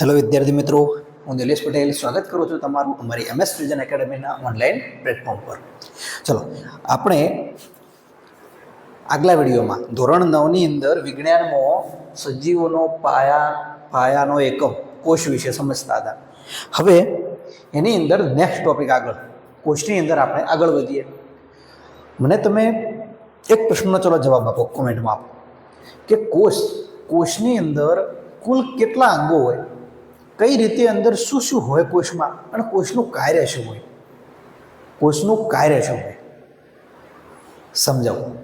Hello વિદ્યાર્થી મિત્રો. હું નિલેશ પટેલ. સ્વાગત કરું છું તમારું અમારી એમએસ ફ્યુઝન એકેડમીના ઓનલાઈન પ્લેટફોર્મ પર. ચલો, આપણે આગલા વિડીયોમાં ધોરણ નવની અંદર વિજ્ઞાનમાં સજીવોનો પાયા, પાયાનો એકમ, કોષ વિશે સમજતા હતા. હવે એની અંદર નેક્સ્ટ ટોપિક આગળ. કોષની અંદર આપણે આગળ વધીએ. મને તમે એક પ્રશ્નનો ચલો જવાબ આપો કોમેન્ટમાં આપો. કે કોષ, કોષની અંદર કુલ કેટલા અંગો હોય? કઈ રીતે અંદર શું શું હોય કોષમાં અને કોષનું કાર્ય શું હોય? કોષનું કાર્ય શું હોય? સમજાવો.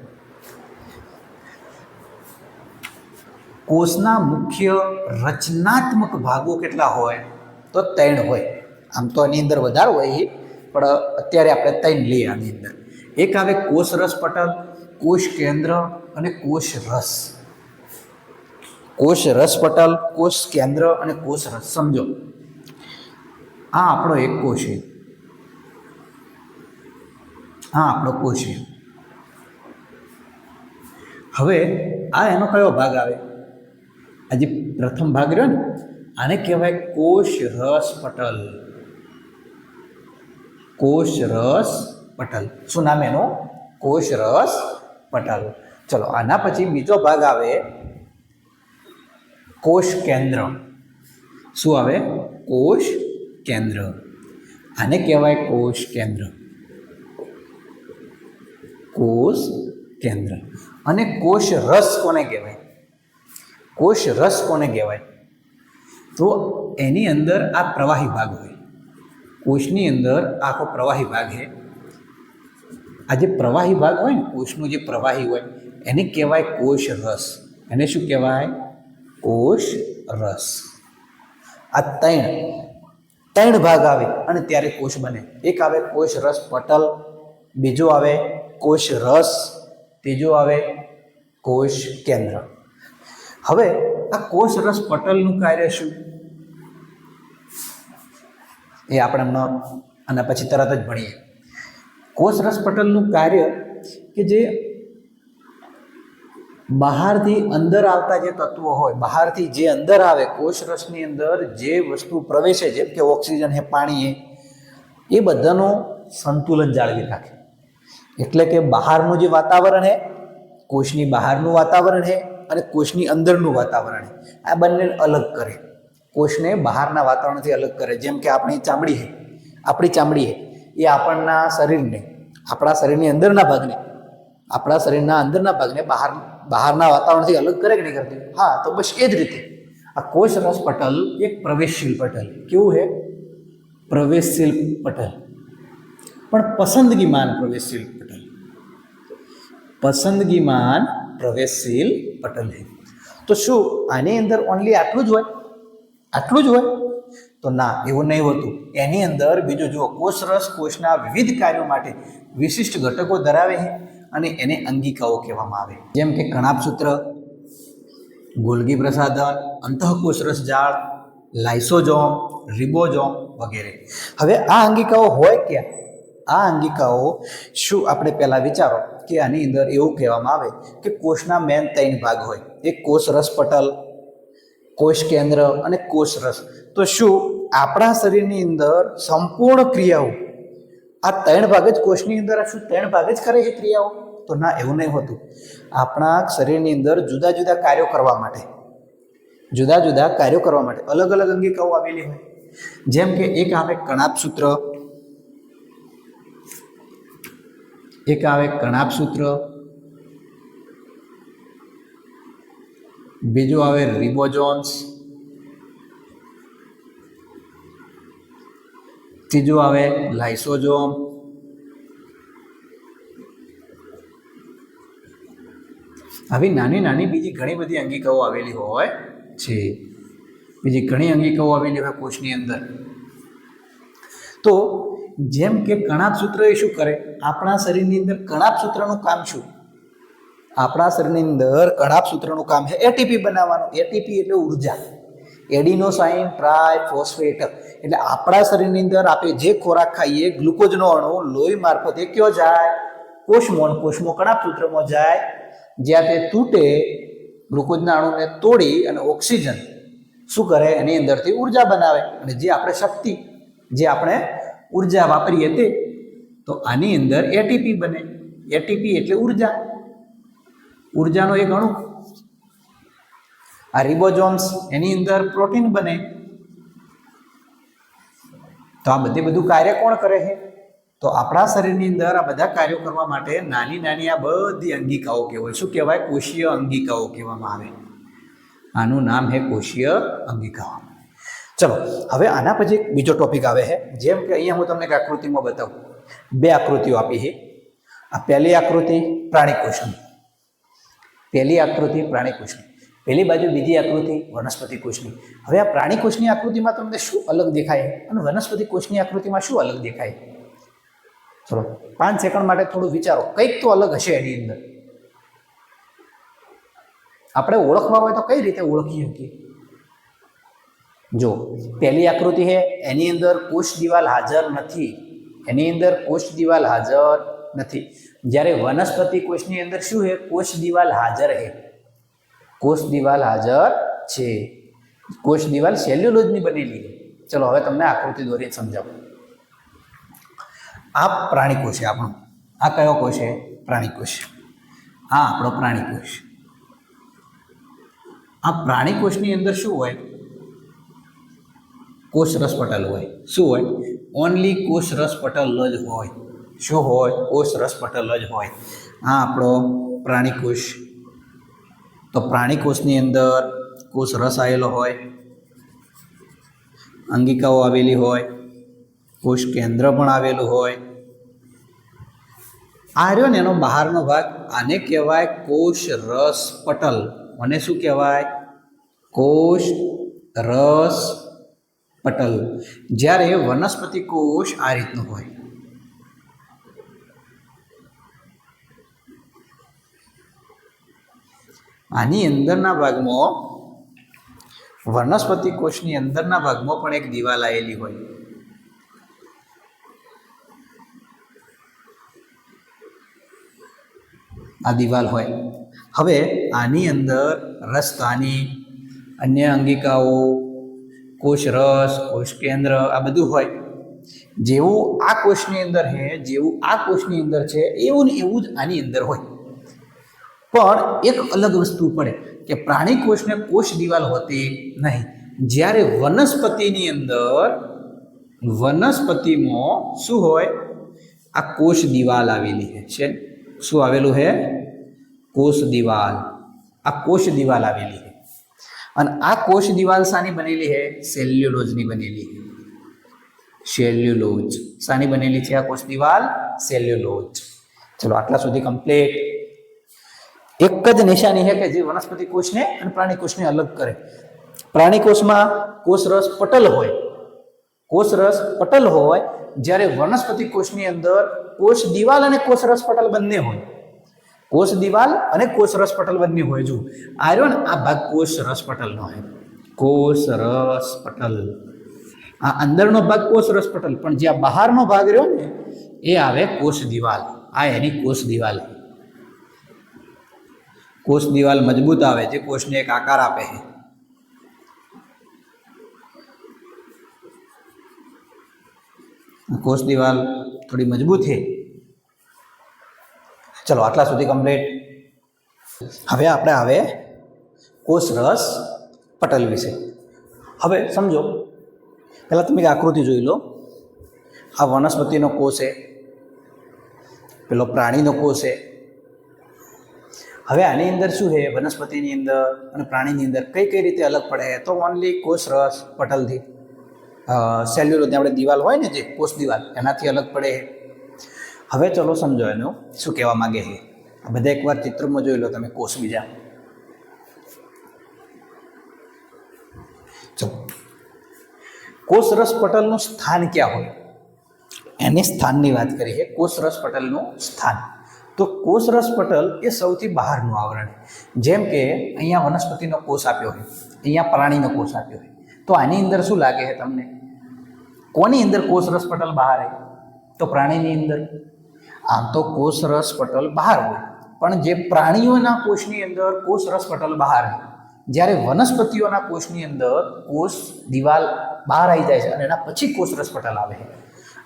કોષના મુખ્ય રચનાત્મક ભાગો કેટલા હોય? તો ત્રણ હોય. આમ તો એની અંદર વધારે હોય એ, પણ અત્યારે આપણે ત્રણ લઈએ આની અંદર. એક આવે કોષ રસ પટલ કોષ કેન્દ્ર અને કોષ રસ કોષ રસપટલ કોષ કેન્દ્ર અને કોષ રસ. સમજો. આ આપણો એક કોષ છે. આ આપણો કોષ છે. હવે આ એનો કયો ભાગ આવે? આ જે પ્રથમ ભાગ રહ્યો ને, આને કહેવાય કોષ રસ પટલ. કોષ રસ પટલ. શું નામ એનું? કોષ રસ પટલ. ચલો, આના પછી બીજો ભાગ આવે કોષ કેન્દ્ર. શું આવે? કોષ કેન્દ્ર. આને કહેવાય કોષ કેન્દ્ર. કોષ કેન્દ્ર. અને કોષ રસ કોને કહેવાય? કોષ રસ કોને કહેવાય? તો એની અંદર આ પ્રવાહી ભાગ હોય. કોષની અંદર આખો પ્રવાહી ભાગ છે. આ જે પ્રવાહી ભાગ હોય ને, કોષનું જે પ્રવાહી હોય, એને કહેવાય કોષ રસ. એને શું કહેવાય? કોષ રસ. આ ત્રણ ત્રણ ભાગ આવે અને ત્યારે કોષ બને. એક આવે કોષ રસ પટલ, બીજો આવે કોષ રસ, ત્રીજો આવે કોષ કેન્દ્ર. હવે આ કોષ રસ પટલનું કાર્ય શું? એ આપણે હમણાં અને પછી તરત જ ભણીએ. કોષ રસ પટલનું કાર્ય કે જે બહારથી અંદર આવતા જે તત્વો હોય, બહારથી જે અંદર આવે કોષ રસની અંદર જે વસ્તુ પ્રવેશે, જેમ કે ઓક્સિજન હે, પાણી હે, એ બધાનું સંતુલન જાળવી રાખે. એટલે કે બહારનું જે વાતાવરણ હે, કોષની બહારનું વાતાવરણ હે અને કોષની અંદરનું વાતાવરણ હે. આ બંને અલગ કરે. કોષને બહારના વાતાવરણથી અલગ કરે. જેમ કે આપણી ચામડી છે આપણી ચામડી હે, એ આપણના શરીરને, આપણા શરીરની અંદરના ભાગને આપણા શરીરના અંદરના ભાગને બહાર બહારના વાતાવરણથી અલગ કરે કે નહીં કરતી? હા, તો બસ એ જ રીતે. આ કોષ રસ પટલ એક પ્રવેશશીલ પટલ. કેવું છે પ્રવેશશીલ પટલ. પણ પસંદગીમાન પ્રવેશશીલ પટલ. પસંદગીમાન પ્રવેશશીલ પટલ છે તો શું, આની અંદર ઓનલી આટલું જ હોય? આટલું જ હોય? તો ના, એવું નહીં હોતું. એની અંદર બીજું જુઓ કોષ રસ કોષના વિવિધ કાર્યો માટે વિશિષ્ટ ઘટકો ધરાવે છે. અને એને અંગિકાઓ કહેવામાં આવે. જેમ કે કણાપસૂત્ર ગોલગી પ્રસાધન, અંતઃકોષ રસ જાળ, લાઇસોજોમ, રિબોજોમ વગેરે. હવે આ અંગિકાઓ હોય ક્યાં? આ અંગિકાઓ શું આપણે પહેલાં વિચારો કે આની અંદર એવું કહેવામાં આવે કે કોષના મેન ત્રણ ભાગ હોય. એક કોષ રસ પટલ, કોષ કેન્દ્ર અને કોષ રસ. તો શું આપણા શરીરની અંદર સંપૂર્ણ ક્રિયાઓ આ ત્રણ ભાગ જ કોષની અંદર આ શું ત્રણ ભાગ જ કરે છે ક્રિયાઓ. તો ના, એવું નહીં હોતું. આપણા શરીરની અંદર જુદા જુદા કાર્યો કરવા માટે, જુદા જુદા કાર્યો કરવા માટે અલગ અલગ અંગિકાઓ આવેલી હોય. જેમ કે એક આવે કણાપ સૂત્ર, એક આવે કણાપ સૂત્ર, બીજું આવે રિબોઝોન્સ ત્રીજું આવે લાઇસોજોમ. આવી નાની નાની બીજી ઘણી બધી અંગિકાઓ આવેલી હોય છે. બીજી ઘણી અંગિકાઓ આવેલી હોય કોષની અંદર. તો જેમ કે કણાપ સૂત્ર એ શું કરે? આપણા શરીરની અંદર કણાપ સૂત્રનું કામ શું? આપણા શરીરની અંદર કણાપ સૂત્રનું કામ છે. એટીપી બનાવવાનું. એટીપી એટલે ઊર્જા. એડિનોસાઇન ટ્રાય ફોસ્ફેટ એટલે આપણા શરીરની અંદર આપણે જે ખોરાક ખાઈએ, ગ્લુકોઝનો અણુ લોહી મારફતે કયો જાય? કોષમાં કોષમાં કણા સૂત્રમાં જાય? જ્યાં તે તૂટે, ગ્લુકોઝના અણુને તોડી અને ઓક્સિજન શું કરે? એની અંદરથી ઊર્જા બનાવે. અને જે આપણે શક્તિ, જે આપણે ઊર્જા વાપરીએ તે, તો આની અંદર એટીપી બને. એટીપી એટલે ઊર્જા. ઉર્જાનો એક અણુ. આ રિબોઝોમ્સ એની અંદર પ્રોટીન બને. તો આ બધે બધું કાર્ય કોણ કરે છે? તો આપણા શરીરની અંદર આ બધા કાર્યો કરવા માટે નાની નાની આ બધી અંગિકાઓ કહેવાય. શું કહેવાય? કોષીય અંગિકાઓ કહેવામાં આવે. આનું નામ છે કોષીય અંગિકાઓ. ચલો, હવે આના પછી એક બીજો ટોપિક આવે છે. જેમ કે અહીંયા હું તમને એક આકૃતિમાં બતાવું. બે આકૃતિઓ આપી છે. આ પહેલી આકૃતિ પ્રાણી કોષની પહેલી આકૃતિ પ્રાણી કોષની પહેલી બાજુ બીજી આકૃતિ, વનસ્પતિ કોષની. હવે આ પ્રાણી કોષની આકૃતિમાં તમને શું અલગ દેખાય અને વનસ્પતિ કોષની આકૃતિમાં શું અલગ દેખાય? ચલો, પાંચ સેકન્ડ માટે થોડું વિચારો. કંઈક તો અલગ હશે એની અંદર. આપણે ઓળખવા હોય તો કઈ રીતે ઓળખી શકીએ? જો, પહેલી આકૃતિ છે, એની અંદર કોષ દિવાલ હાજર નથી. એની અંદર કોષ દિવાલ હાજર નથી. જ્યારે વનસ્પતિ કોષની અંદર શું છે? કોષ દિવાલ હાજર છે. કોષ દિવાલ હાજર છે. કોષ દિવાલ સેલ્યુલોજની બનેલી ચલો, હવે તમને આકૃતિ દોરી સમજાવું. આ પ્રાણી કોષ છે આપણો. આ કયો કોષ છે? પ્રાણી કોષ. આ આપણો પ્રાણી કોષ. આ પ્રાણી કોષની અંદર શું હોય? કોષ રસ પટલ હોય. શું હોય? ઓનલી કોષ રસ પટલ જ હોય. શું હોય? કોષ રસ પટલ જ હોય. આ આપણો પ્રાણી કોષ તો પ્રાણી કોષની અંદર કોષ રસ આવેલો હોય, અંગિકાઓ આવેલી હોય, કોષ કેન્દ્ર પણ આવેલું હોય. આ રહ્યો ને એનો બહારનો ભાગ. આને કહેવાય કોષ રસ પટલ. મને શું કહેવાય? કોષ રસ પટલ. જ્યારે વનસ્પતિ કોષ આ રીતનું હોય. આની અંદરના ભાગમાં વનસ્પતિ કોષની અંદરના ભાગમાં પણ એક દિવાલ આવેલી હોય. આ દિવાલ હોય. હવે આની અંદર રસતાની અન્ય અંગિકાઓ, કોષ રસ, કોષ કેન્દ્ર આ બધું હોય. જેવું આ કોષની અંદર છે જેવું આ કોષની અંદર છે, એવું ને એવું જ આની અંદર હોય. પણ એક અલગ વસ્તુ પડે કે પ્રાણી કોષને કોષ દિવાલ હોતી નહીં. જ્યારે વનસ્પતિની અંદર વનસ્પતિમાં શું હોય? આ કોષ દિવાલ આવેલી છે? શું આવેલું છે કોષ દિવાલ. આ કોષ દિવાલ આવેલી છે અને આ કોષ દિવાલ શાની બનેલી છે સેલ્યુલોઝની બનેલી છે સેલ્યુલોઝ. શાની બનેલી છે આ કોષ દિવાલ? સેલ્યુલોઝ. ચલો, આટલા સુધી કમ્પ્લીટ એક જ નિશાની છે કે જે વનસ્પતિ કોષને અને પ્રાણી કોષને અલગ કરે. પ્રાણી કોષમાં કોષ રસ પટલ હોય. કોષ રસ પટલ હોય જ્યારે વનસ્પતિ કોષની અંદર કોષ દિવાલ અને કોષ પટલ બંને હોય. કોષ દિવાલ અને કોષ પટલ બંને હોય. જો આ રહ્યો ને આ ભાગ કોષ રસ પટલનો હોય. કોષ પટલ. આ અંદરનો ભાગ કોષ પટલ, પણ જે આ બહારનો ભાગ રહ્યો ને, એ આવે કોષ દિવાલ. આ એની કોષ દિવાલ. કોષ દિવાલ મજબૂત આવે, જે કોષને એક આકાર આપે છે. કોષ દિવાલ થોડી મજબૂત છે. ચલો, આટલા સુધી કમ્પ્લીટ હવે આપણે આવે કોષ રસ પટલ વિશે. હવે સમજો, પહેલાં તમે એક આકૃતિ જોઈ લો. આ વનસ્પતિનો કોષ છે, પેલો પ્રાણીનો કોષ છે હવે આની અંદર શું છે? વનસ્પતિની અંદર અને પ્રાણીની અંદર કઈ કઈ રીતે અલગ પડે? તો ઓનલી કોષ રસ પટલથી સેલ્યુલોઝની આપણે દિવાલ હોય ને જે કોષ દિવાલ, એનાથી અલગ પડે. હવે ચલો સમજો એનું, શું કહેવા માંગે છે? બધા એકવાર ચિત્રમાં જોઈ લો તમે કોષ બીજા. કોષ રસ પટલનું સ્થાન ક્યાં હોય? એની સ્થાનની વાત કરીએ. કોષ રસ પટલનું સ્થાન. તો કોષરસ પટલ એ સૌથી બહારનું આવરણ. જેમ કે અહીંયા વનસ્પતિનો કોષ આપ્યો હોય, અહીંયા પ્રાણીનો કોષ આપ્યો હોય. તો આની અંદર શું લાગે છે તમને? કોની અંદર કોષરસ પટલ બહાર આવે? તો પ્રાણીની અંદર. આમ તો કોષરસ પટલ બહાર હોય. પણ જે પ્રાણીઓના કોષની અંદર કોષરસ પટલ બહાર હોય, જ્યારે વનસ્પતિઓના કોષની અંદર કોષ દિવાલ બહાર આવી જાય છે અને એના પછી કોષરસ પટલ આવે છે.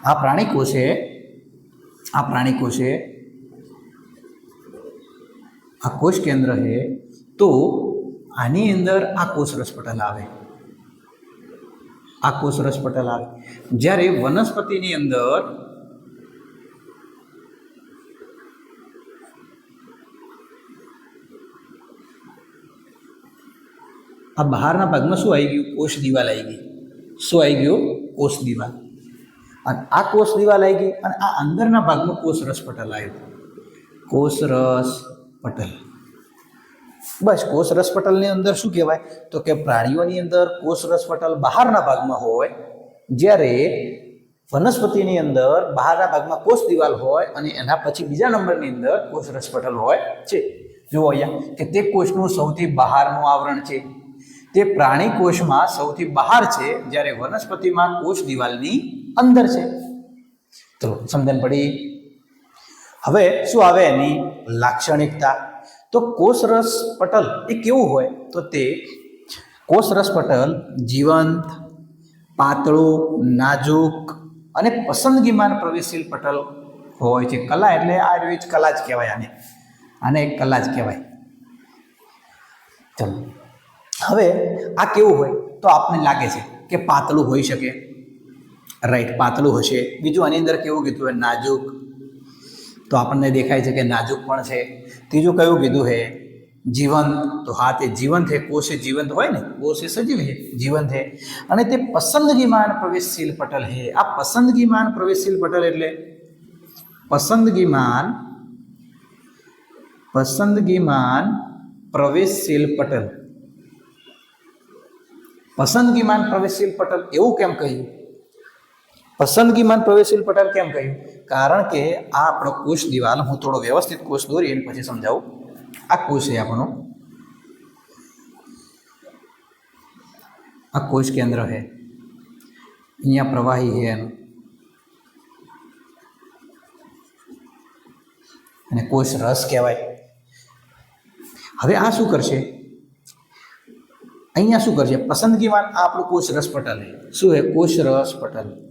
આ પ્રાણી કોષે, આ પ્રાણી કોષે આ કોષ કેન્દ્ર છે તો આની અંદર આ કોષ રસપટલ આવે. આ કોષ રસપટલ આવે. જ્યારે વનસ્પતિની અંદર આ બહારના ભાગમાં શું આવી ગયું? કોષ દિવાલ આવી ગઈ. શું આવી ગયો? કોષ દિવાલ. અને આ કોષ દિવાલ આવી ગઈ અને આ અંદરના ભાગમાં કોષ રસપટલ આવ્યું. કોષ રસ પટલ. બસ, કોષ રસ પટલની અંદર શું કહેવાય? તો કે પ્રાણીઓની અંદર કોષ રસ પટલ બહારના ભાગમાં હોય, જ્યારે વનસ્પતિની અંદર બહારના ભાગમાં કોષ દિવાલ હોય અને એના પછી બીજા નંબરની અંદર કોષ પટલ હોય છે. જુઓ અહીંયા, કે તે કોષનું સૌથી બહારનું આવરણ છે. તે પ્રાણી કોષમાં સૌથી બહાર છે, જ્યારે વનસ્પતિમાં કોષ દિવાલની અંદર છે. ચલો, સમજણ પડી? હવે શું આવે એની લાક્ષણિકતા? તો કોષરસ પટલ એ કેવું હોય? તો તે કોષરસ પટલ જીવંત, પાતળું, નાજુક અને પસંદગીમાં પ્રવેશશીલ પટલ હોય છે. કલા એટલે આ જ કલા જ કહેવાય આને. આને એક કલા જ કહેવાય. ચલો. હવે આ કેવું હોય? તો આપને લાગે છે કે પાતળું હોઈ શકે. રાઈટ, પાતળું હશે. બીજું આની અંદર કેવું કીધું હોય? નાજુક તો આપણને દેખાય છે કે નાજુક પણ છે. ત્રીજું કયું કીધું છે જીવંત. તો હા, તે જીવંત છે કોષ જીવંત હોય ને? કોષ એ સજીવ છે જીવંત છે અને તે પસંદગીમાન પ્રવેશશીલ પટલ છે આ પસંદગીમાન પ્રવેશશીલ પટલ એટલે? પસંદગીમાન પસંદગીમાન પ્રવેશશીલ પટલ. પસંદગીમાન પ્રવેશશીલ પટલ એવું કેમ કહ્યું? પસંદગીમાન પ્રવેશશીલ પટલ કેમ કહ્યું? કારણ કે આ આપણો કોષ દિવાલ, હું થોડો વ્યવસ્થિત કોષ દોરી એને પછી સમજાવું. આ કોષ છે આપણો. આ કોષ કેન્દ્ર છે. અહીંયા પ્રવાહી છે એનું. અને કોષ રસ કહેવાય. હવે આ શું કરશે? અહીંયા શું કરશે? પસંદગીમાં આ આપણું કોષ રસ પટલ છે. શું છે? કોષ રસ પટલ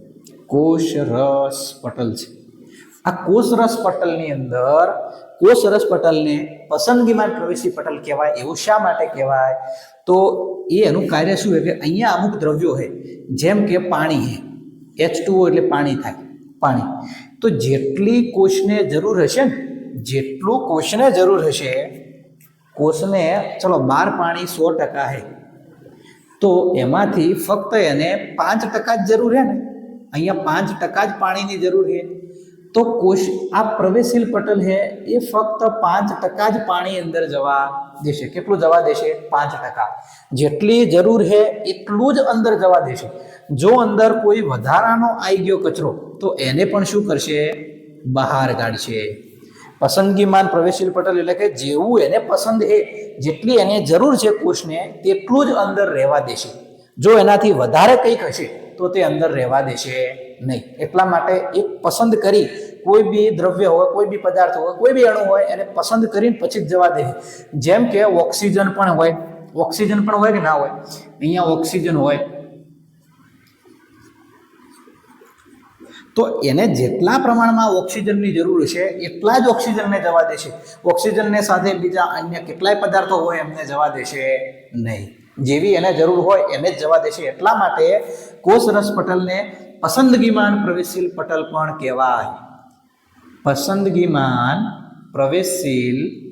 કોષ રસ પટલ છે. આ કોષરસ પટલની અંદર કોષરસ પટલને પસંદગીમાં પ્રવેશી પટલ કહેવાય, એવું શા માટે કહેવાય? તો એ એનું કાર્ય શું છે કે અહીંયા અમુક દ્રવ્યો છે, જેમ કે પાણી છે એચ એટલે પાણી થાય, પાણી. તો જેટલી કોષને જરૂર હશે ને, જેટલું કોષને જરૂર હશે, કોષને, ચલો બાર પાણી સો ટકા હે તો એમાંથી ફક્ત એને પાંચ ટકા જ જરૂર હે ને, અહીંયા પાંચ ટકા જ પાણીની જરૂર છે. તો કોષ આ પ્રવેશશીલ પટલ છે એ ફક્ત પાંચ ટકા જ પાણી અંદર જવા દેશે. કેટલું જવા દેશે? પાંચ ટકા. જેટલી જરૂર છે એટલું જ અંદર જવા દેશે. જો અંદર કોઈ વધારાનો આવી ગયો કચરો, તો એને પણ શું કરશે? બહાર કાઢશે. પસંદગીમાન પ્રવેશશીલ પટલ એટલે કે જેવું એને પસંદ એ જેટલી એને જરૂર છે કોષને તેટલું જ અંદર રહેવા દેશે. જો એનાથી વધારે કંઈક હશે તો તે અંદર રહેવા દેશે નહીં. એટલા માટે એક પસંદ કરી કોઈ બી દ્રવ્ય હોય, કોઈ બી પદાર્થ હોય, કોઈ બી અણુ હોય, એને પસંદ કરીને પછી જ જવા દે. જેમ કે ઓક્સિજન પણ હોય. ઓક્સિજન પણ હોય કે ના હોય? અહીંયા ઓક્સિજન હોય. તો એને જેટલા પ્રમાણમાં ઓક્સિજનની જરૂર છે એટલા જ ઓક્સિજનને જવા દેશે. ઓક્સિજનને સાથે બીજા અન્ય કેટલાય પદાર્થો હોય, એમને જવા દેશે નહીં. જેવી એને જરૂર હોય, એને જ જવા દેશે. એટલા માટે કોષ રસ પટલને પસંદગીમાન પ્રવેશશીલ પટલ પણ કહેવાય. પસંદગીમાન પ્રવેશશીલ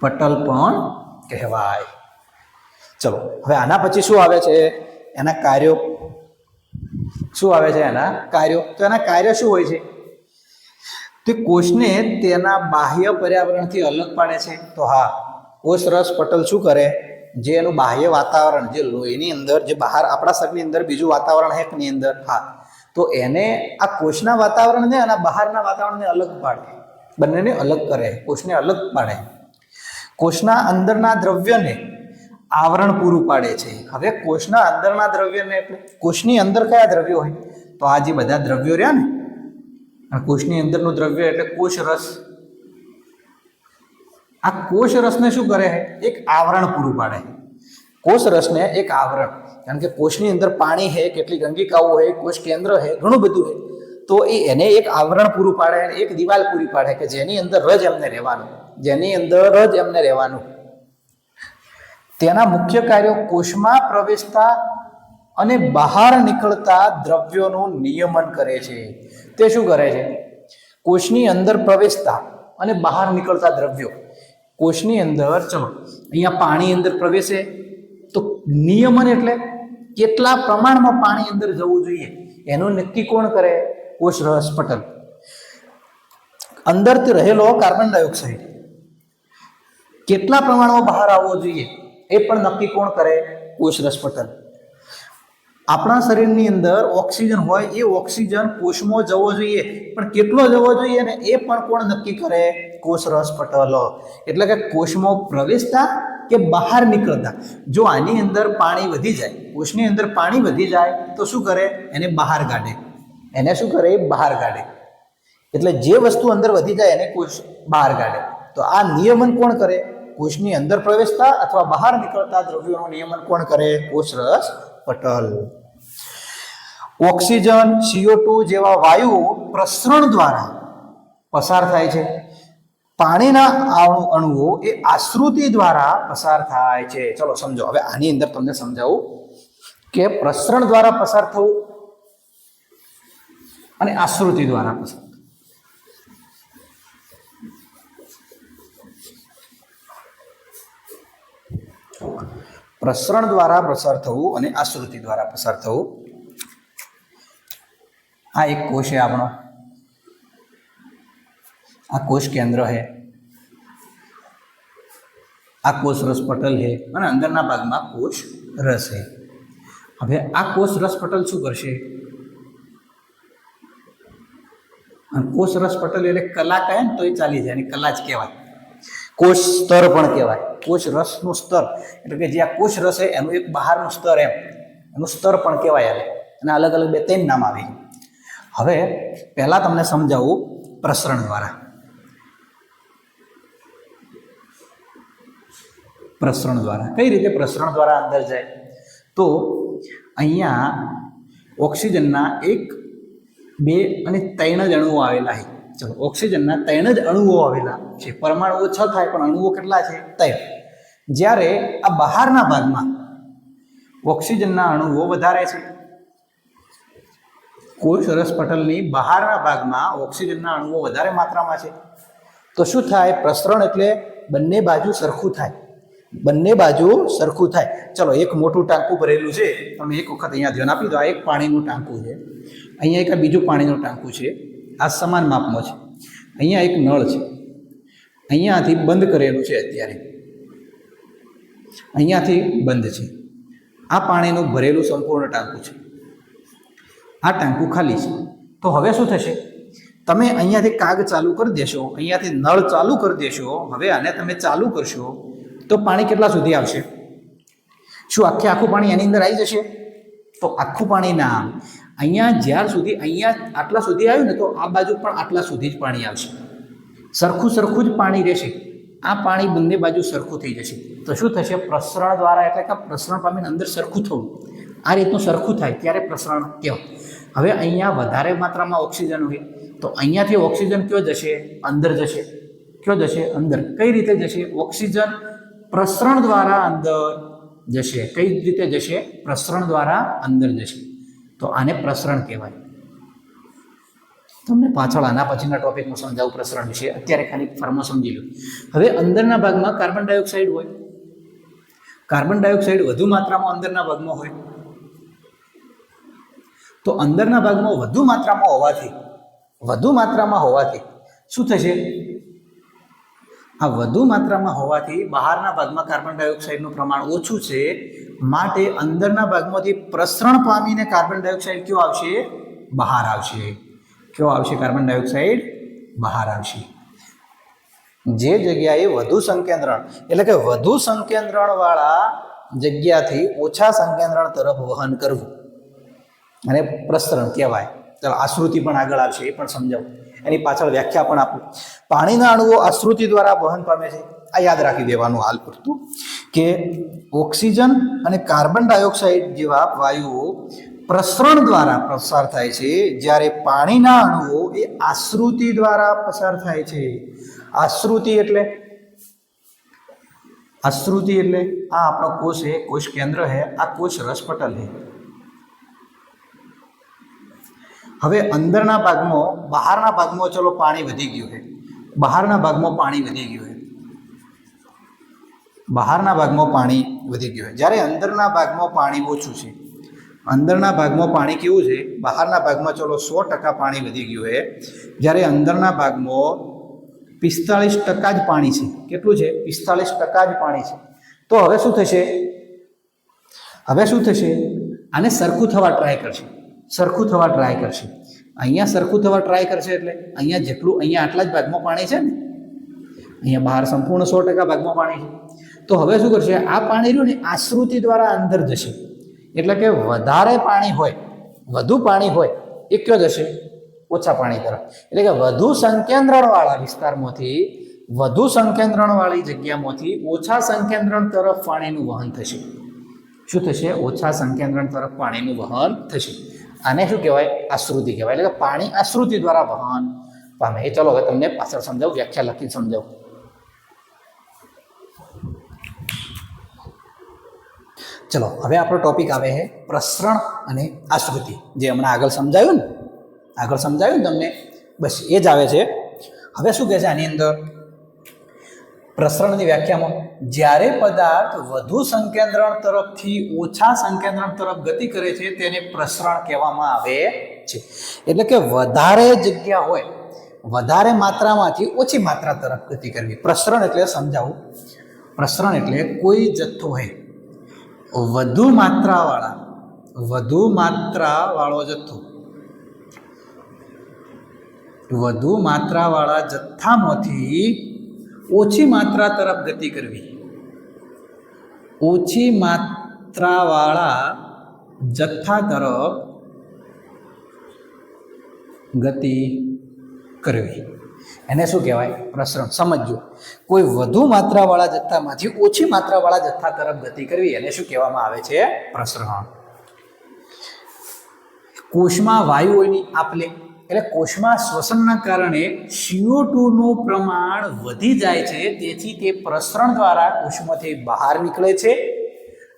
પટલ પણ કહેવાય. ચલો, હવે આના પછી શું આવે છે? એના કાર્યો શું આવે છે એના કાર્યો? તો એના કાર્ય શું હોય છે? તે કોષને તેના બાહ્ય પર્યાવરણથી અલગ પાડે છે. તો હા કોષ રસ પટલ શું કરે? જે એનું બાહ્ય વાતાવરણ, જે લોહીની અંદર, જે બહાર, આપણા શરીરની અંદર બીજું વાતાવરણ એની અંદર? હા. તો એને આ કોષના વાતાવરણને અને બહારના વાતાવરણને અલગ પાડે. બંનેને અલગ કરે. કોષને અલગ પાડે. કોષના અંદરના દ્રવ્યને આવરણ પૂરું પાડે છે. હવે કોષના અંદરના દ્રવ્યને એટલે કોષની અંદર કયા દ્રવ્યો હોય? તો આ જે બધા દ્રવ્યો રહ્યા ને, કોષની અંદરનું દ્રવ્ય એટલે કોષ રસ આ કોષ રસને શું કરે? એક આવરણ પૂરું પાડે. કોષ રસને એક આવરણ. કારણ કે કોષની અંદર પાણી છે કેટલીક અંગિકાઓ છે કોષ કેન્દ્ર છે ઘણું બધું છે તો એ એને એક આવરણ પૂરું પાડે એક દિવાલ પૂરી પાડે કે જેની અંદર રજ એમને રહેવાનું. જેની અંદર જ એમને રહેવાનું. તેના મુખ્ય કાર્યો કોષમાં પ્રવેશતા અને બહાર નીકળતા દ્રવ્યોનું નિયમન કરે છે. તે શું કરે છે? કોષની અંદર પ્રવેશતા અને બહાર નીકળતા દ્રવ્યો. કોષની અંદર ચલો, અહીંયા પાણી અંદર પ્રવેશે. તો નિયમન એટલે કેટલા પ્રમાણમાં પાણી અંદર જવું જોઈએ, એનું નક્કી કોણ કરે? કોષ રસ પટલ. અંદરથી રહેલો કાર્બન ડાયોક્સાઇડ. કેટલા પ્રમાણમાં બહાર આવવો જોઈએ, એ પણ નક્કી કોણ કરે? કોષ રસ પટલ. આપણા શરીરની અંદર ઓક્સિજન હોય, એ ઓક્સિજન કોષમાં જવો જોઈએ, પણ કેટલો જવો જોઈએ ને એ પણ કોણ નક્કી કરે? કોષ રસ પટલ. એટલે કે કોષમાં પ્રવેશતા કે બહાર નીકળતા. જો આની અંદર પાણી વધી જાય, કોષની અંદર પાણી વધી જાય, તો શું કરે? એને બહાર કાઢે. એને શું કરે? બહાર કાઢે. એટલે જે વસ્તુ અંદર વધી જાય, એને કોષ બહાર કાઢે. તો આ નિયમન કોણ કરે? કોષની અંદર પ્રવેશતા અથવા બહાર નીકળતા દ્રવ્યોનું નિયમન કોણ કરે? કોષ પટલ. ઓક્સિજન સીઓ જેવા વાયુઓ પ્રસરણ દ્વારા પસાર થાય છે. પાણીના અણુ અણુઓ એ આશ્રુતિ દ્વારા પસાર થાય છે. ચલો સમજો. હવે આની અંદર તમને સમજાવું કે પ્રસરણ દ્વારા પસાર થવું અને આશ્રુતિ દ્વારા પસાર. પ્રસરણ દ્વારા પસાર થવું અને આશ્રુતિ દ્વારા પસાર થવું. આ એક કોષ છે આપણો. આ કોષ કેન્દ્ર છે આ કોષ રસ પટલ છે અને અંદરના ભાગમાં કોષ રસ છે હવે આ કોષ રસ પટલ શું કરશે? અને કોષ રસ પટલ એટલે કલા કહે ને તો એ ચાલી જાય અને કલા જ કહેવાય. કોષ સ્તર પણ કહેવાય. કોષ રસનું સ્તર. એટલે કે જે આ કોષ રસ છે એનું એક બહારનું સ્તર એમ. એનું સ્તર પણ કહેવાય આવે અને અલગ અલગ બે ત્રણ નામ આવે. હવે પહેલાં તમને સમજાવું પ્રસરણ દ્વારા. પ્રસરણ દ્વારા. કઈ રીતે પ્રસરણ દ્વારા અંદર જાય? તો અહીંયા ઓક્સિજનના એક, બે અને ત્રણ જ અણુઓ આવેલા છે. ચલો, ઓક્સિજનના ત્રણ જ અણુઓ આવેલા છે. પરમાણુઓ છ થાય, પણ અણુઓ કેટલા છે? ત્રણ. જ્યારે આ બહારના ભાગમાં ઓક્સિજનના અણુઓ વધારે છે. કોઈ સરસ પટલની બહારના ભાગમાં ઓક્સિજનના અણુઓ વધારે માત્રામાં છે. તો શું થાય? પ્રસરણ એટલે બંને બાજુ સરખું થાય. બંને બાજુ સરખું થાય. ચલો, એક મોટું ટાંકું ભરેલું છે. તમે એક વખત અહીંયા ધ્યાન આપી દો, આ એક પાણીનું ટાંકું છે. અહીંયા એક બીજું પાણીનું ટાંકું છે. આ સમાન માપમાં છે. અહીંયા એક નળ છે. અહીંયાથી બંધ કરેલું છે અત્યારે. અહીંયાથી બંધ છે. આ પાણીનું ભરેલું સંપૂર્ણ ટાંકું છે. આ ટાંકું ખાલી છે. તો હવે શું થશે? તમે અહીંયાથી કાગ ચાલુ કરી દેશો, અહીંયાથી નળ ચાલુ કરી દેશો, હવે આને તમે ચાલુ કરશો તો પાણી કેટલા સુધી આવશે? શું આખે આખું પાણી એની અંદર આવી જશે? તો આખું પાણી ના અહીંયા જ્યાર સુધી, અહીંયા આટલા સુધી આવ્યું ને તો આ બાજુ પણ આટલા સુધી જ પાણી આવશે. સરખું સરખું જ પાણી રહેશે. આ પાણી બંને બાજુ સરખું થઈ જશે. તો શું થશે? પ્રસરણ દ્વારા, એટલે કે પ્રસરણ પામીને અંદર સરખું થવું. આ રીતનું સરખું થાય ત્યારે પ્રસરણ કહેવાય. હવે અહીંયા વધારે માત્રામાં ઓક્સિજન હોય, તો અહીંયાથી ઓક્સિજન કયો જશે? અંદર જશે. કયો જશે? અંદર. કઈ રીતે જશે? ઓક્સિજન પ્રસરણ દ્વારા અંદર જશે. કઈ રીતે જશે? પ્રસરણ દ્વારા અંદર જશે. તો આને પ્રસરણ કહેવાય. તમને પાછળ આના પછીના ટોપિકમાં સમજાવું પ્રસરણ વિશે. અત્યારે ખાલી ફર્મો સમજી લો. હવે અંદરના ભાગમાં કાર્બન ડાયોક્સાઇડ હોય. કાર્બન ડાયોક્સાઇડ વધુ માત્રામાં અંદરના ભાગમાં હોય. તો અંદરના ભાગમાં વધુ માત્રામાં હોવાથી, વધુ માત્રામાં હોવાથી શું થશે? આ વધુ માત્રામાં હોવાથી બહારના ભાગમાં કાર્બન ડાયોક્સાઇડનું પ્રમાણ ઓછું છે. માટે અંદરના ભાગમાંથી પ્રસરણ પામીને કાર્બન ડાયોક્સાઇડ કયો આવશે? બહાર આવશે. કયો આવશે? કાર્બન ડાયોક્સાઇડ બહાર આવશે. જે જગ્યાએ વધુ સંકેન્દ્રણ, એટલે કે વધુ સંકેન્દ્રણવાળા જગ્યાથી ઓછા સંકેન્દ્રણ તરફ વહન કરવું. અને પ્રસરણ કહેવાય. ચાલો આશ્રુતિ પણ આગળ આવશે, એ પણ સમજાવું. એની પાછળ વ્યાખ્યા પણ આપું. પાણીના અણુઓ આશ્રુતિ દ્વારા વહન પામે છે. આ યાદ રાખી દેવાનું હાલ પૂરતું. કે ઓક્સિજન અને કાર્બન ડાયોક્સાઇડ જેવા વાયુઓ પ્રસરણ દ્વારા પસાર થાય છે, જ્યારે પાણીના અણુઓ એ આશ્રુતિ દ્વારા પસાર થાય છે. આશ્રુતિ એટલે? આશ્રુતિ એટલે આ આપણો કોષ હે કોષ કેન્દ્ર હે આ કોષ રસપટલ હે હવે અંદરના ભાગમાં, બહારના ભાગમાં ચલો પાણી વધી ગયું છે. બહારના ભાગમાં પાણી વધી ગયું છે. બહારના ભાગમાં પાણી વધી ગયું છે. જ્યારે અંદરના ભાગમાં પાણી ઓછું છે. અંદરના ભાગમાં પાણી કેવું છે? બહારના ભાગમાં ચલો સો ટકા પાણી વધી ગયું છે. જ્યારે અંદરના ભાગમાં પિસ્તાળીસ ટકા જ પાણી છે. કેટલું છે? પિસ્તાળીસ ટકા જ પાણી છે. તો હવે શું થશે? હવે શું થશે? આને સરખું થવા ટ્રાય કરશે. સરખું થવા ટ્રાય કરશે. અહીંયા સરખું થવા ટ્રાય કરશે એટલે અહીંયા જેટલું, અહીંયા આટલા જ ભાગમાં પાણી છે ને? અહીંયા બહાર સંપૂર્ણ સો ટકા ભાગમાં પાણી છે. તો હવે શું કરશે? આ પાણી રહ્યું ને આશ્રુતિ દ્વારા અંદર જશે. એટલે કે વધારે પાણી હોય, વધુ પાણી હોય, એ કયો જશે? ઓછા પાણી તરફ એટલે કે વધુ સંકેન્દ્રણવાળા વિસ્તારમાંથી, વધુ સંકેન્દ્રણવાળી જગ્યામાંથી ઓછા સંકેન્દ્રણ તરફ પાણીનું વહન થશે. શું થશે? ઓછા સંકેન્દ્રણ તરફ પાણીનું વહન થશે. આને શું કહેવાય? આશ્રુતિ કહેવાય. એટલે કે પાણી આશ્રુતિ દ્વારા વહન. પામે એ ચલો હવે તમને પાછળ સમજાવું, વ્યાખ્યા લખી સમજાવું. ચલો, હવે આપણો ટોપિક આવે છે પ્રસરણ અને આશ્રુતિ. જે હમણાં આગળ સમજાયું ને? આગળ સમજાયું ને તમને? બસ એ જ આવે છે. હવે શું કહે છે આની અંદર? પ્રસરણની વ્યાખ્યામાં, જ્યારે પદાર્થ વધુ સંકેન્દ્રણ તરફથી ઓછા સંકેન્દ્રણ તરફ ગતિ કરે છે, તેને પ્રસરણ કહેવામાં આવે છે. એટલે કે વધારે જગ્યા હોય, વધારે માત્રામાંથી ઓછી માત્રા તરફ ગતિ કરવી. પ્રસરણ એટલે સમજાવું. પ્રસરણ એટલે કોઈ જથ્થો હોય. વધુ માત્રાવાળા, વધુ માત્રાવાળો જથ્થો. વધુ માત્રાવાળા જથ્થામાંથી ઓછી માત્રા તરફ ગતિ કરવી. ઓછી માત્રાવાળા જથ્થા તરફ ગતિ કરવી. એને શું કહેવાય? પ્રસરણ. સમજજો. કોઈ વધુ માત્રાવાળા જથ્થામાંથી ઓછી માત્રાવાળા જથ્થા તરફ ગતિ કરવી એને શું કહેવામાં આવે છે? પ્રસરણ. કોષમાં વાયુઓની આપલે એટલે કોષમાં શ્વસનના કારણે સીઓ ટુનું પ્રમાણ વધી જાય છે, તેથી તે પ્રસરણ દ્વારા કોષમાંથી બહાર નીકળે છે.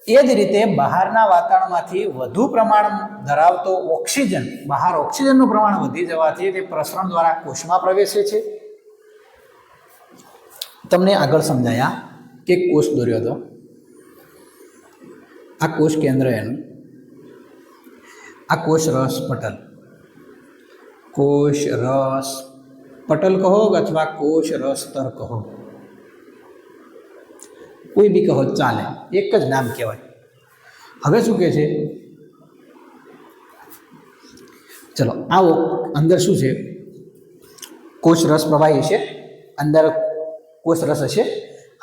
એ જ રીતે બહારના વાતાવરણમાંથી વધુ પ્રમાણ ધરાવતો ઓક્સિજન, બહાર ઓક્સિજનનું પ્રમાણ વધી જવાથી તે પ્રસરણ દ્વારા કોષમાં પ્રવેશે છે. તમને આગળ સમજાયા કે કોષ દોર્યો હતો. આ કોષ કેન્દ્ર એનું. આ કોષ રસ પટલ. કોષ રસ પટલ કહો અથવા કોષ રસ તર કહો કોઈ બી કહો ચાલે એક જ નામ કહેવાય હવે શું કહે છે? ચલો આવો અંદર શું છે? કોષ રસ પ્રવાહી છે અંદર કોષ રસ હશે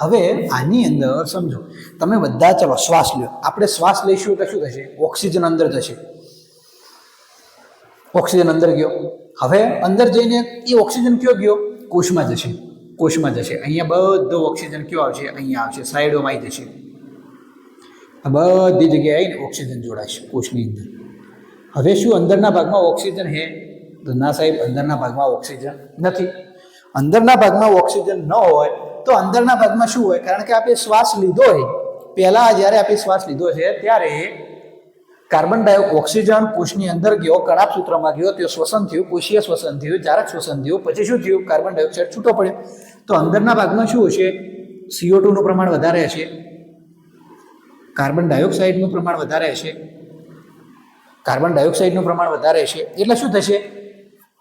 હવે આની અંદર સમજો, તમે બધા, ચલો, શ્વાસ લ્યો. આપણે શ્વાસ લઈશું તો શું થશે? ઓક્સિજન અંદર જશે ઓક્સિજન અંદર ગયો. હવે અંદર જઈને એ ઓક્સિજન કયો ગયો? કોષમાં જશે. કોષમાં જશે. અહીંયા બધો ઓક્સિજન કયો આવશે? અહીંયા આવશે. સાઈડોમાં આવી જશે. બધી જગ્યાએ ઓક્સિજન જોડાશે કોષની અંદર. હવે શું અંદરના ભાગમાં ઓક્સિજન હે તો ના સાહેબ, અંદરના ભાગમાં ઓક્સિજન નથી. અંદરના ભાગમાં ઓક્સિજન ન હોય તો અંદરના ભાગમાં શું હોય? કારણ કે આપણે શ્વાસ લીધો હોય પહેલાં જ્યારે આપણે શ્વાસ લીધો છે, ત્યારે કાર્બન ડાયોક્સાઇડ ઓક્સિજન કોષની અંદર ગયો કણાપ સૂત્રમાં ગયો, તે શ્વસન થયું, કોષીય શ્વસન થયું, જારક શ્વસન થયું, પછી શું થયું? કાર્બન ડાયોક્સાઇડ છૂટો પડ્યો. તો અંદરના ભાગમાં શું હશે? સીઓ ટુનું પ્રમાણ વધારે હશે. કાર્બન ડાયોક્સાઇડનું પ્રમાણ વધારે હશે. કાર્બન ડાયોક્સાઇડનું પ્રમાણ વધારે હશે. એટલે શું થશે?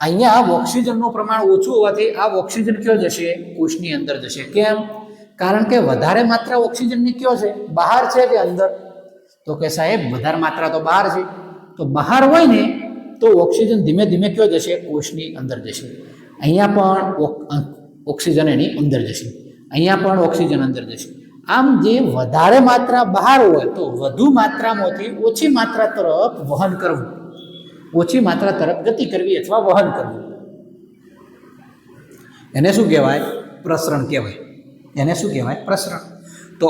અહીંયા ઓક્સિજનનું પ્રમાણ ઓછું હોવાથી આ ઓક્સિજન કયો જશે? કોષની અંદર જશે. કેમ? કારણ કે વધારે માત્રા ઓક્સિજનની કયો છે? બહાર છે કે અંદર? તો કે સાહેબ, વધારે માત્રા તો બહાર છે. તો બહાર હોય ને, તો ઓક્સિજન ધીમે ધીમે કયો જશે? કોષની અંદર જશે. અહીંયા પણ ઓક્સિજન એની અંદર જશે. અહીંયા પણ ઓક્સિજન અંદર જશે. આમ જે વધારે માત્રા બહાર હોય, તો વધુ માત્રામાંથી ઓછી માત્રા તરફ વહન કરવું. ઓછી માત્રા તરફ ગતિ કરવી અથવા વહન કરવું. એને શું કહેવાય? પ્રસરણ કહેવાય. એને શું કહેવાય? પ્રસરણ. તો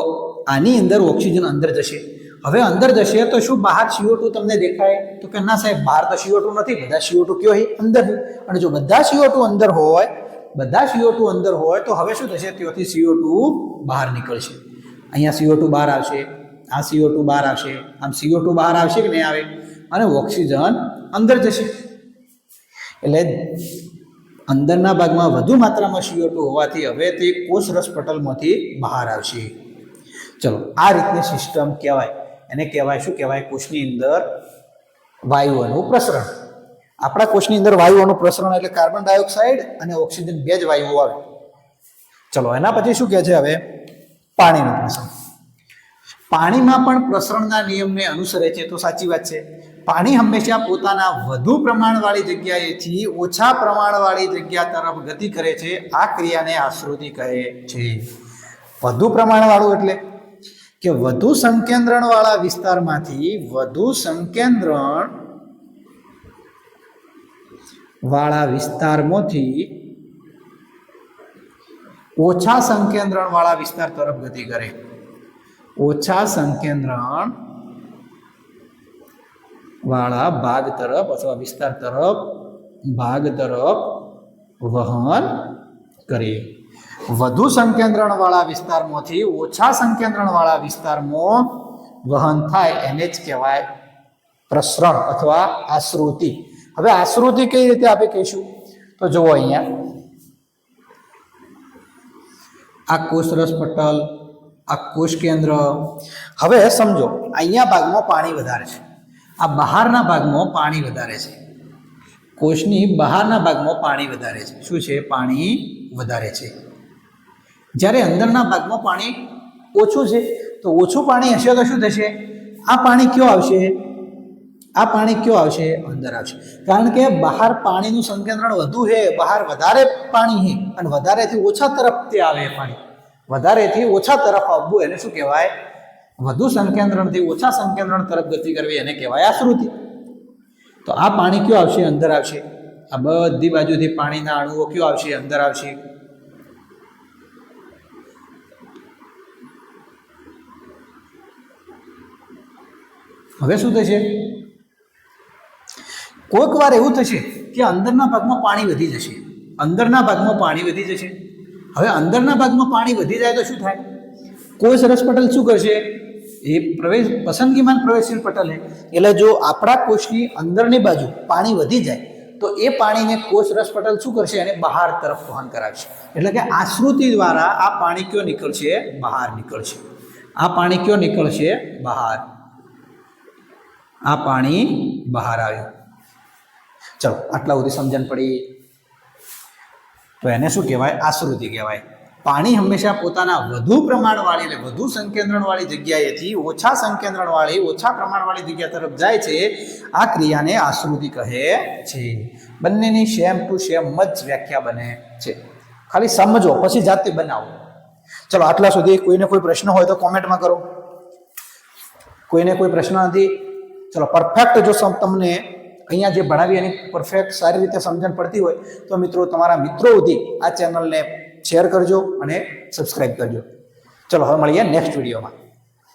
આની અંદર ઓક્સિજન અંદર જશે. હવે અંદર જશે તો શું? બહાર સીઓ ટુ તમને દેખાય? તો કે ના સાહેબ, બહાર તો સીઓ ટુ નથી, બધા સીઓ ટુ કયો અંદર અને જો બધા સીઓ ટુ અંદર હોય, બધા સીઓ ટુ અંદર હોય, તો હવે શું થશે? ત્યાંથી સીઓ બહાર નીકળશે. અહીંયા સીઓ ટુ બહાર આવશે, આ સીઓ ટુ બહાર આવશે, આમ સીઓ ટુ બહાર આવશે કે નહીં આવે? અને ઓક્સિજન અંદર જશે. એટલે અંદરના ભાગમાં વધુ માત્રામાં સીઓ ટુ હોવાથી હવે તે કોષ રસ પટલમાંથી બહાર આવશે. ચલો, આ રીતની સિસ્ટમ કહેવાય. એને કહેવાય શું? કહેવાય કોષની અંદર વાયુઓનું પ્રસરણ. આપણા કોષની અંદર વાયુઓનું પ્રસરણ એટલે કાર્બન ડાયોક્સાઇડ અને ઓક્સિજન બે જ વાયુઓ આવે. ચલો, એના પછી શું કહે છે હવે? પાણીનું પ્રસરણ. પાણીમાં પણ પ્રસરણના નિયમને અનુસરે છે, તો સાચી વાત છે. પાણી હંમેશા પોતાના વધુ પ્રમાણવાળી જગ્યાએથી ઓછા પ્રમાણવાળી જગ્યા તરફ ગતિ કરે છે, આ ક્રિયાને આશ્રુતિ કહે છે. વધુ પ્રમાણવાળું એટલે કે વધુ સંકેન્દ્રણવાળા વિસ્તારમાંથી વધુ સંકેન્દ્રણ વાળા વિસ્તારમાંથી ઓછા સંકેન્દ્રણ વાળા વિસ્તાર તરફ ગતિ કરે. ઓછા સંકેન્દ્રણ વાળા ભાગ તરફ અથવા વિસ્તાર તરફ, ભાગ તરફ વહન કરે. વધુ સંકેન્દ્રણવાળા વિસ્તારમાંથી ઓછા સંકેન્દ્રણવાળા વિસ્તારમાં વહન થાય એને જ કહેવાય પ્રસરણ અથવા આશ્રુતિ. હવે આશ્રુતિ કઈ રીતે આપણે કહીશું? તો જુઓ અહીંયા. આ કોષરસ પટલ આ કોષ કેન્દ્ર. હવે સમજો, અહીંયા ભાગમાં પાણી વધારે છે. આ બહારના ભાગમાં પાણી વધારે છે. કોષની બહારના ભાગમાં પાણી વધારે છે. શું છે? પાણી વધારે છે. જ્યારે અંદરના ભાગમાં પાણી ઓછું છે, તો ઓછું પાણી હશે તો શું થશે? આ પાણી કયો આવશે? આ પાણી કયો આવશે? અંદર આવશે. કારણ કે બહાર પાણીનું સંકેન્દ્રણ વધુ છે, બહાર વધારે પાણી છે, અને વધારેથી ઓછા તરફ તે આવે પાણી. વધારેથી ઓછા તરફ આવવું એને શું કહેવાય? વધુ સંકેન્દ્રણથી ઓછા સંકેન્દ્રણ તરફ ગતિ કરવી એને કહેવાય આશ્રુતિ તો આ પાણી કયો આવશે? અંદર આવશે. આ બધી બાજુથી પાણીના અણુઓ કયો આવશે? અંદર આવશે. હવે શું થશે? કોઈક વાર એવું થશે કે અંદરના ભાગમાં પાણી વધી જશે. અંદરના ભાગમાં પાણી વધી જશે. હવે અંદરના ભાગમાં પાણી વધી જાય તો શું થાય? કોષ સરસ પટલ શું કરશે? એ પ્રવેશ પસંદગીમાં પ્રવેશશીલ પટલ એટલે જો આપણા કોષની અંદરની બાજુ પાણી વધી જાય, તો એ પાણીને કોષ રસ પટલ શું કરશે? એને બહાર તરફ વહન કરાવશે. એટલે કે આશ્રુતિ દ્વારા આ પાણી કયો નીકળશે? બહાર નીકળશે. આ પાણી કયો નીકળશે? બહાર. આ પાણી બહાર આવ્યું. ચલો, આટલા સુધી સમજણ પડી. તો એને શું કહેવાય? આશ્રુતિ કહેવાય. પાણી હંમેશા પોતાના વધુ પ્રમાણવાળી એટલે વધુ સંકેન્દ્રણવાળી જગ્યાએથી ઓછા સંકેન્દ્રણવાળી, ઓછા પ્રમાણવાળી જગ્યા તરફ જાય છે. આ ક્રિયાને આશ્રુતિ કહે છે. બંનેની સેમ ટુ સેમ જ વ્યાખ્યા બને છે. ખાલી સમજો, પછી જાતે બનાવો. ચલો, આટલા સુધી કોઈને કોઈ પ્રશ્ન હોય તો કોમેન્ટમાં કરો. કોઈને કોઈ પ્રશ્ન નથી? ચલો પરફેક્ટ જો તમને અહીંયા જે ભણાવી એની પરફેક્ટ સારી રીતે સમજણ પડતી હોય, તો મિત્રો તમારા મિત્રો સુધી આ ચેનલને શેર કરજો અને સબસ્ક્રાઈબ કરજો. ચલો, હવે મળીએ નેક્સ્ટ વિડીયોમાં